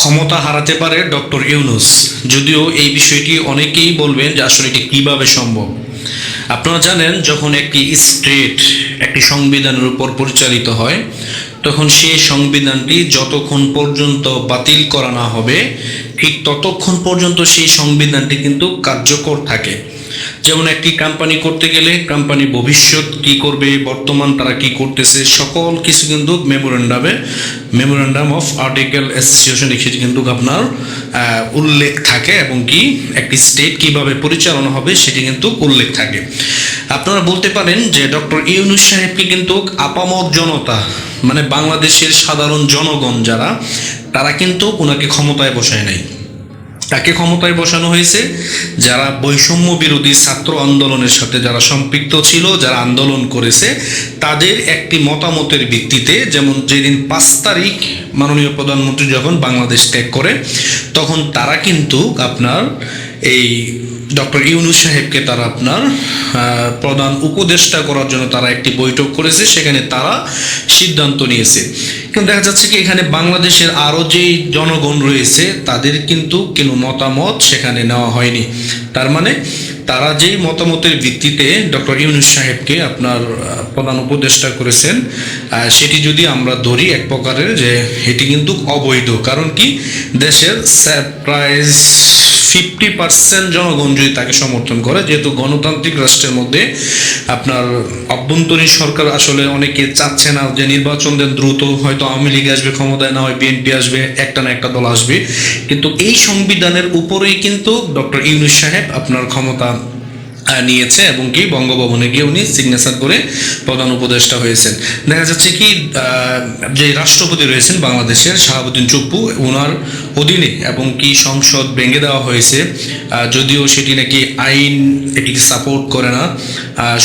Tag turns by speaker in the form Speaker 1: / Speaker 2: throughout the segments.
Speaker 1: ক্ষমতা হারাতে পারে ডক্টর ইউনুস। যদিও এই বিষয়টি অনেকেই বলবেন যে আসলে এটি কীভাবে সম্ভব। আপনারা জানেন, যখন একটি স্টেট, একটি সংবিধানের উপর পরিচালিত হয়, তখন সেই সংবিধানটি যতক্ষণ পর্যন্ত বাতিল করা না হবে, ঠিক ততক্ষণ পর্যন্ত সেই সংবিধানটি কিন্তু কার্যকর থাকে। যেমন একটি কোম্পানি করতে গেলে কোম্পানি ভবিষ্যৎ কি করবে, বর্তমান তারা কি করতেছে, সকল কিছু কিন্তু মেমোরেন্ডামে মেমোরেন্ডাম অফ আর্টিকেল অ্যাসোসিয়েশন সেটি কিন্তু আপনার উল্লেখ থাকে এবং কি একটি স্টেট কীভাবে পরিচালনা হবে সেটি কিন্তু উল্লেখ থাকে। আপনারা বলতে পারেন যে ডক্টর ইউনুস সাহেবকে কিন্তু আপামর জনতা মানে বাংলাদেশের সাধারণ জনগণ যারা, তারা কিন্তু ওনাকে ক্ষমতায় বসায় নাই। তাকে ক্ষমতায় বসানো হয়েছে, যারা বৈষম্য বিরোধী ছাত্র আন্দোলনের সাথে যারা সম্পৃক্ত ছিল, যারা আন্দোলন করেছে, তাদের একটি মতামতের ভিত্তিতে যেমন যেদিন পাঁচ তারিখ মাননীয় প্রধানমন্ত্রী যখন বাংলাদেশ ত্যাগ করে, তখন তারা কিন্তু আপনার এই ডক্টর ইউনুস সাহেবকে তারা আপনার প্রধান উপদেষ্টা করার জন্য তারা একটি বৈঠক করেছে, সেখানে তারা সিদ্ধান্ত নিয়েছে। কিন্তু দেখা যাচ্ছে কি, এখানে বাংলাদেশের আরও যেই জনগণ রয়েছে, তাদের কিন্তু কোনো মতামত সেখানে নেওয়া হয়নি। তার মানে তারা যেই মতামতের ভিত্তিতে ডক্টর ইউনুস সাহেবকে আপনার প্রধান উপদেষ্টা করেছেন সেটি যদি আমরা ধরি এক প্রকারের যে, এটি কিন্তু অবৈধ। কারণ কি, দেশের প্রায় ফিফটি পার্সেন্ট জনগণ যদি তাকে সমর্থন করে, যেহেতু গণতান্ত্রিক রাষ্ট্রের মধ্যে আপনার অভ্যন্তরীণ সরকার আসলে অনেকে চাচ্ছে না যে নির্বাচন দেন, দ্রুত হয়তো আওয়ামী লীগ আসবে, ক্ষমতায় না হয় বিএনপি আসবে, একটা না একটা দল আসবে। কিন্তু এই সংবিধানের উপরেই কিন্তু ডক্টর ইউনুস সাহেব আপনার ক্ষমতা নিয়েছে এবং কি বঙ্গভবনে গিয়ে উনি সিগনেচার করে প্রধান উপদেষ্টা হয়েছেন। দেখা যাচ্ছে কি যে রাষ্ট্রপতি রয়েছেন বাংলাদেশের শাহাবুদ্দিন চুপ্পু ওনার অধীনে এবং কি সংসদ ভেঙে দেওয়া হয়েছে যদিও সেটি নাকি আইন এটিকে সাপোর্ট করে না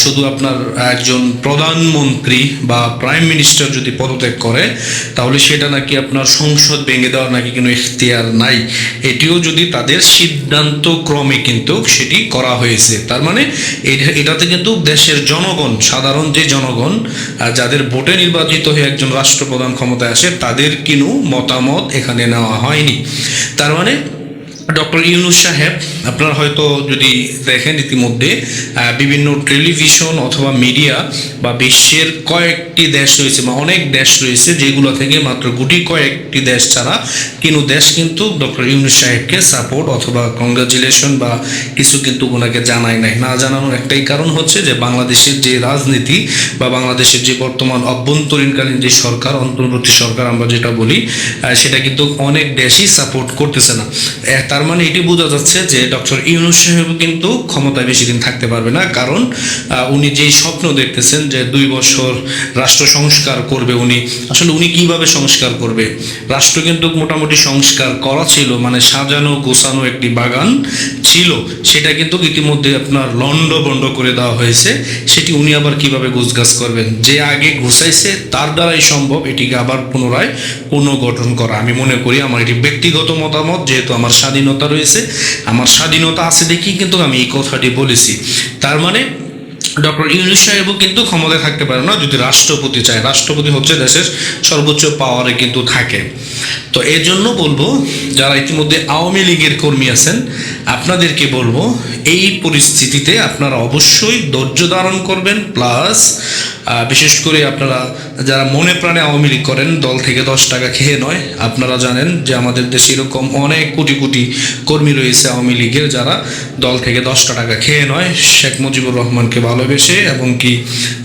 Speaker 1: শুধু আপনার একজন প্রধানমন্ত্রী বা প্রাইম মিনিস্টার যদি পদত্যাগ করে, তাহলে সেটা নাকি আপনার সংসদ ভেঙে দেওয়ার নাকি কোনো ইখতিয়ার নাই। এটিও যদি তাদের সিদ্ধান্ত ক্রমে কিন্তু সেটি করা হয়েছে। তার মানে এটাতে কিন্তু দেশের জনগণ, সাধারণ যে জনগণ যাদের ভোটে নির্বাচিত হয়ে একজন রাষ্ট্রপ্রধান ক্ষমতায় আসে, তাদের কিনু মতামত এখানে নেওয়া হয়নি। তার মানে ডক্টর ইউনুস সাহেব, আপনারা হয়তো যদি দেখেন ইতিমধ্যে বিভিন্ন টেলিভিশন অথবা মিডিয়া বা বিশ্বের কয়েকটি দেশ রয়েছে বা অনেক দেশ রয়েছে যেগুলো থেকে মাত্র গুটি কয়েকটি দেশ ছাড়া কিন্তু দেশ কিন্তু ডক্টর ইউনুস সাহেবকে সাপোর্ট অথবা কংগ্রাচুলেশন বা কিছু কিন্তু ওনাকে জানায় নাই। না জানানোর একটাই কারণ হচ্ছে যে বাংলাদেশের যে রাজনীতি বা বাংলাদেশের যে বর্তমান অভ্যন্তরীণকালীন যে সরকার, অন্তর্বর্তী সরকার আমরা যেটা বলি সেটা কিন্তু অনেক দেশই সাপোর্ট করতেছে না। তার মানে এটি বোঝা যাচ্ছে যে ডক্টর ইউনুস সাহেব কিন্তু ক্ষমতায় বেশি দিন থাকতে পারবে না, কারণ উনি যেই স্বপ্ন দেখতেছেন যে দুই বছর রাষ্ট্র সংস্কার করবে উনি, আসলে উনি কীভাবে সংস্কার করবে? রাষ্ট্র কিন্তু মোটামুটি সংস্কার করা ছিল মানে সাজানো গোছানো একটি বাগান ছিল, সেটা কিন্তু ইতিমধ্যে আপনার লন্ড বন্ড করে দেওয়া হয়েছে, সেটি উনি আবার কীভাবে গোছগাছ করবেন? যে আগে গোছাইছে, তার দ্বারাই সম্ভব, এটিকে আবার পুনরায় পুনর্গঠন করা। আমি মনে করি আমার এটি ব্যক্তিগত মতামত, যেহেতু আমার স্বাধীনতা রয়েছে, আমার স্বাধীনতা আছে দেখি কিন্তু আমি এই কথাটি বলেছি। তার মানে ডক্টর ইউনুস সাহেবও কিন্তু ক্ষমতায় থাকতে পারে না, যদি রাষ্ট্রপতি চায়। রাষ্ট্রপতি হচ্ছে দেশের সর্বোচ্চ পাওয়ারে কিন্তু থাকে। তো এর জন্য বলব, যারা ইতিমধ্যে আওয়ামী লীগের কর্মী আছেন, আপনাদেরকে বলব, এই পরিস্থিতিতে আপনারা অবশ্যই ধৈর্য ধারণ করবেন, প্লাস বিশেষ করে আপনারা যারা মনে প্রাণে আওয়ামী লীগ করেন, দল থেকে দশ টাকা খেয়ে নয়, আপনারা জানেন যে আমাদের দেশে এরকম অনেক কোটি কোটি কর্মী রয়েছে আওয়ামী লীগের যারা দল থেকে দশটা টাকা খেয়ে নয়। শেখ মুজিবুর রহমানকে ভালোবেসে এবং কি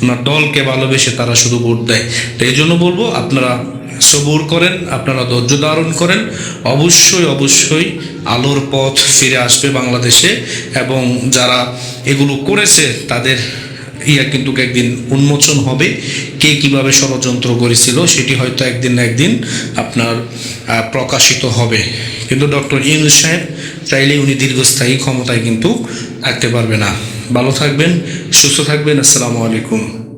Speaker 1: ওনার দলকে ভালোবেসে তারা শুধু ভোট দেয়। তো এই জন্য বলব, আপনারা সবুর করেন, আপনারা ধৈর্য ধারণ করেন। অবশ্যই অবশ্যই আলোর পথ ফিরে আসবে বাংলাদেশে এবং যারা এগুলো করেছে, তাদের ইয়া কিন্তু একদিন উন্মোচন হবে। কে কীভাবে ষড়যন্ত্র করেছিল, সেটি হয়তো একদিন না একদিন আপনার প্রকাশিত হবে। কিন্তু ডক্টর ইউনুস সাহেব চাইলে উনি দীর্ঘস্থায়ী ক্ষমতায় কিন্তু থাকতে পারবে না। ভালো থাকবেন, সুস্থ থাকবেন। আসসালামু আলাইকুম।